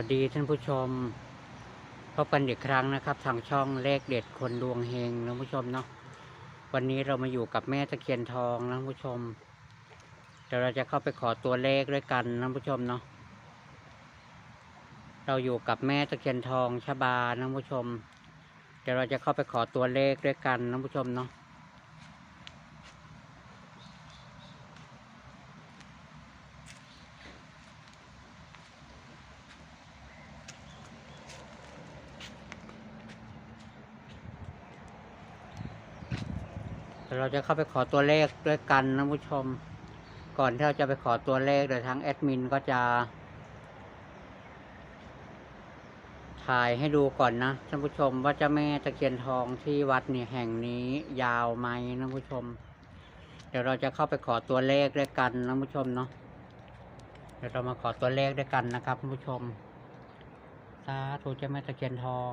วัสดีท่านผู้ชม พบกันอีกครั้งนะครับ ทางช่องเลขเด็ดคนดวงเฮงนะผู้ชมเนาะวันนี้เรามาอยู่กับแม่ตะเคียนทองนะผู้ชมเดี๋ยวเราจะเข้าไปขอตัวเลขด้วยกันนะผู้ชมเนาะเราอยู่กับแม่ตะเคียนทองชบานะผู้ชม เดี๋ยวเราจะเข้าไปขอตัวเลขด้วยกันนะผู้ชมเนาะ ดี๋ยวเราจะเข้าไปขอตัวเลขด้วยกันนะผู้ชม ก่อนที่เราจะไปขอตัวเลขเดี๋ยวทางแอดมินก็จะ ถ่ายให้ดูก่อนนะท่านผู้ชมว่าเจ้าแม่ตะเคียนทองที่วัดนี่แห่งนี้ยาวไหมนะผู้ชม เดี๋ยวเราจะเข้าไปขอตัวเลขด้วยกันนะผู้ชมเนาะเดี๋ยวเรามาขอตัวเลขด้วยกันนะครับท่านผู้ชมสาธุเจ้าแม่ตะเคียนทอง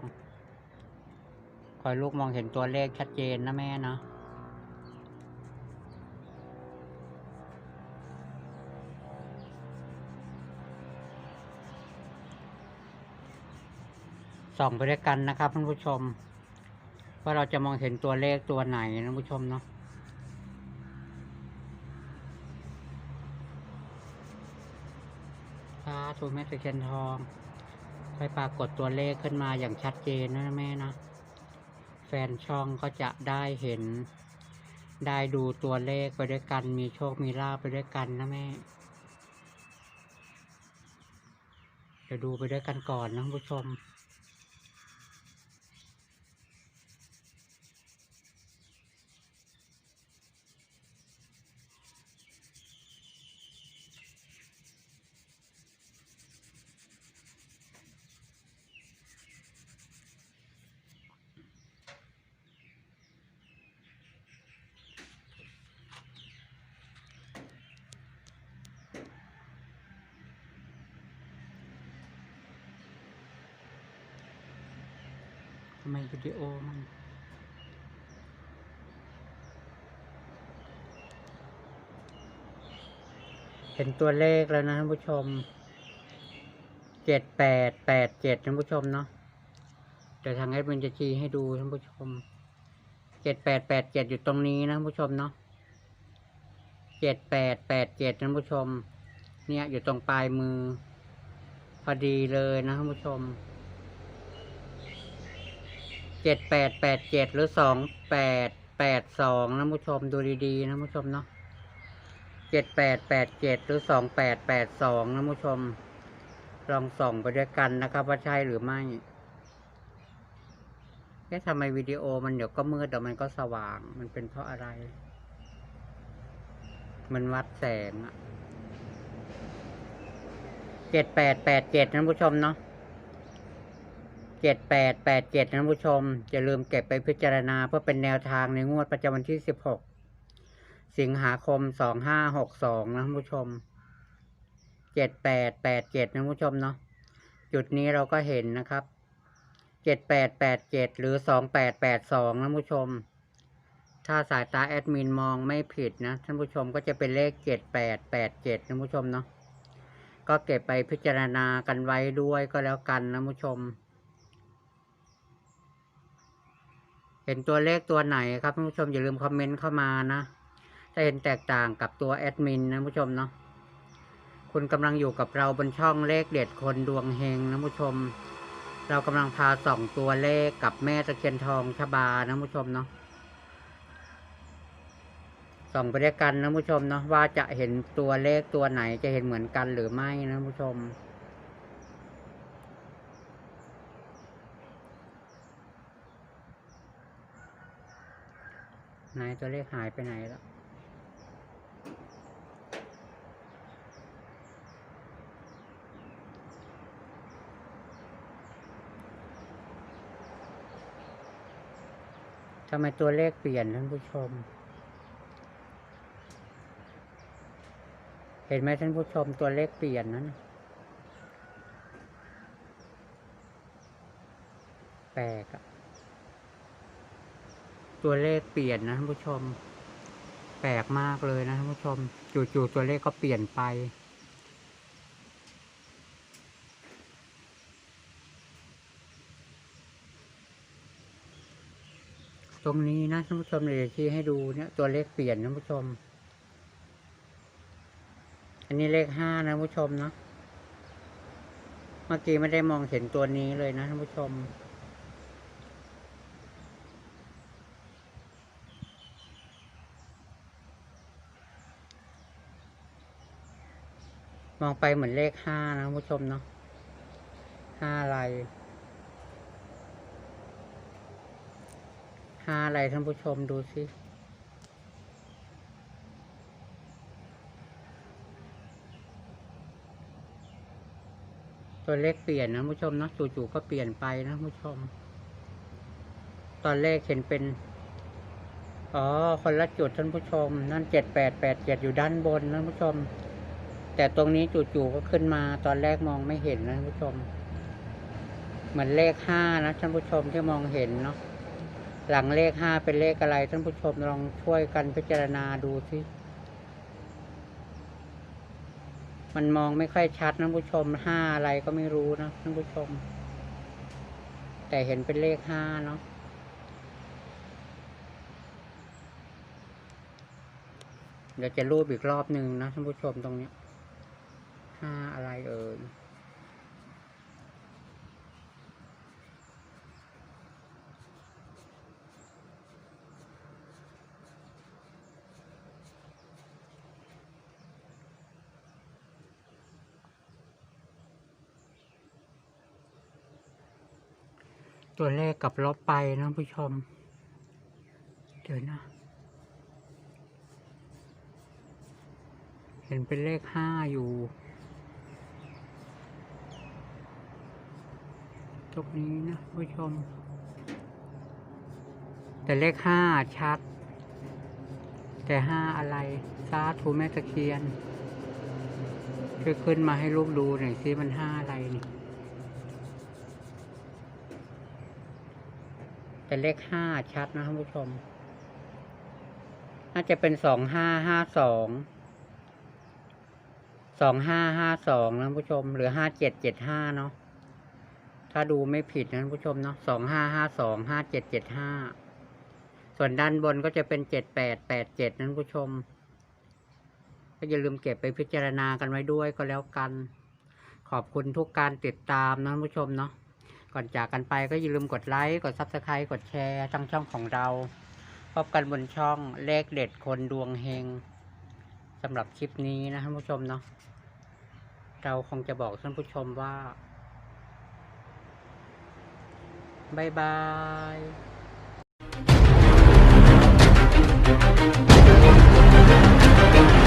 คอยลูกมองเห็นตัวเลขชัดเจนนะแม่เนาะ ส่องไปด้วยกันนะครับท่านผู้ชม ว่าเราจะมองเห็นตัวเลขตัวไหนนะท่านผู้ชมเนาะสาธุแม่ตะเคียนทองไปปรากฏตัวเลขขึ้นมาอย่างชัดเจนนะแม่นะ แฟนช่องก็จะได้เห็น ได้ดูตัวเลขไปด้วยกัน มีโชคมีลาภไปด้วยกันนะแม่เดี๋ยวดูไปด้วยกันก่อนนะท่านผู้ชมำไมวิดีโอมันเห็นตัวเลขแล้วนะท่านผู้ชม เจ็ดแปดแปดเจ็ดท่านผู้ชมเนาะ เดี๋ยวทางแอดมินจะชี้ให้ดูท่านผู้ชม เจ็ดแปดแปดเจ็ดอยู่ตรงนี้นะท่านผู้ชมเนาะ เจ็ดแปดแปดเจ็ดท่านผู้ชม เนี่ยอยู่ตรงปลายมือ พอดีเลยนะท่านผู้ชม เจ็ดแปดแปดเจ็ดหรือสองแปดแปดสองนะผู้ชมดูดีๆนะผู้ชมเนาะเจ็ดแปดแปดเจ็ดหรือสองแปดแปดสองนะผู้ชม ลองส่องไปด้วยกันนะครับ ว่าใช่หรือไม่แค่ทำไมวิดีโอมันเดี๋ยวก็มืดเดี๋ยวมันก็สว่าง มันเป็นเพราะอะไร มันวัดแสงอะเจ็ดแปดแปดเจ็ดนะผู้ชมเนาะ จ็ดแปดแปดเจ็ดนะผู้ชม อย่าลืมเก็บไปพิจารณาเพื่อเป็นแนวทางในงวดประจำวันที่สิบหกสิงหาคมสองห้าหกสองนะผู้ชมเจ็ดแปดแปดเจ็ดนะผู้ชมเนาะจุดนี้เราก็เห็นนะครับเจ็ดแปดแปดเจ็ดหรือสองแปดแปดสองนะผู้ชม ถ้าสายตาแอดมินมองไม่ผิดนะท่านผู้ชมก็จะเป็นเลขเจ็ดแปดแปดเจ็ดนะผู้ชมเนาะก็เก็บไปพิจารณากันไว้ด้วยก็แล้วกันนะผู้ชม เห็นตัวเลขตัวไหนครับท่านผู้ชมอย่าลืมคอมเมนต์เข้ามานะถ้าเห็นแตกต่างกับตัวแอดมินนะผู้ชมเนาะคุณกำลังอยู่กับเราบนช่องเลขเด็ดคนดวงเฮงนะผู้ชม เรากำลังพาส่องตัวเลขกับแม่ตะเคียนทองชบานะผู้ชมเนาะส่องไปด้วยกันนะผู้ชมเนาะว่าจะเห็นตัวเลขตัวไหนจะเห็นเหมือนกันหรือไม่นะผู้ชม ไหนตัวเลขหายไปไหนแล้วทำไมตัวเลขเปลี่ยนท่านผู้ชม เห็นไหมท่านผู้ชมตัวเลขเปลี่ยนนั้นแปลกอะ ตัวเลขเปลี่ยนนะท่านผู้ชม แปลกมากเลยนะท่านผู้ชม จู่ๆตัวเลขก็เปลี่ยนไป ตรงนี้นะท่านผู้ชมเลยที่ให้ดูเนี่ยตัวเลขเปลี่ยนท่านผู้ชม อันนี้เลขห้านะท่านผู้ชมเนาะเมื่อกี้ไม่ได้มองเห็นตัวนี้เลยนะท่านผู้ชม มองไปเหมือนเลขห้านะผู้ชมเนาะห้าอะไรห้าอะไรท่านผู้ชมดูสิตัวเลขเปลี่ยนนะผู้ชมเนาะจู่ๆก็เปลี่ยนไปนะผู้ชม ตอนเลขเห็นเป็น อ๋อ คนละจุดท่านผู้ชม นั่นเจ็ดแปดแปดเจ็ดอยู่ด้านบนนะผู้ชม แต่ตรงนี้จู่ๆก็ขึ้นมาตอนแรกมองไม่เห็นนะท่านผู้ชม เหมือนเลขห้านะท่านผู้ชมที่มองเห็นเนาะหลังเลขห้าเป็นเลขอะไร ท่านผู้ชมลองช่วยกันพิจารณาดูสิมันมองไม่ค่อยชัดนะท่านผู้ชมห้าอะไรก็ไม่รู้นะท่านผู้ชม แต่เห็นเป็นเลขห้าเนาะเดี๋ยวจะรูปอีกรอบหนึ่งนะท่านผู้ชมตรงนี้ ห้าอะไรเอ่ยตัวเลขกับลบไปนะผู้ชม เดี๋ยวนะ เห็นเป็นเลขห้าอยู่ ตรงนี้นะผู้ชม แต่เลขห้าชัด แต่ห้าอะไรซาทูแม่ตะเคียนช่วยขึ้นมาให้ลูกดูหน่อยสิมันห้าอะไรนี่แต่เลขห้าชัดนะท่านผู้ชม น่าจะเป็นสองห้าห้าสองสองห้าห้าสองนะท่านผู้ชม หรือห้าเจ็ดเจ็ดห้าเนาะ ถ้าดูไม่ผิดนะท่านผู้ชมเนาะสองห้าห้าสองห้าเจ็ดเจ็ดห้าส่วนด้านบนก็จะเป็นเจ็ดแปดแปดเจ็ดนะท่านผู้ชม ก็อย่าลืมเก็บไปพิจารณากันไว้ด้วยก็แล้วกัน ขอบคุณทุกการติดตามนะท่านผู้ชมเนาะก่อนจากกันไปก็อย่าลืมกดไลค์กด Subscribe กดแชร์ทั้งช่องของเราพบกันบนช่องเลขเด็ดคนดวงเฮงสำหรับคลิปนี้นะท่านผู้ชมเนาะเราคงจะบอกท่านผู้ชมว่า Bye bye.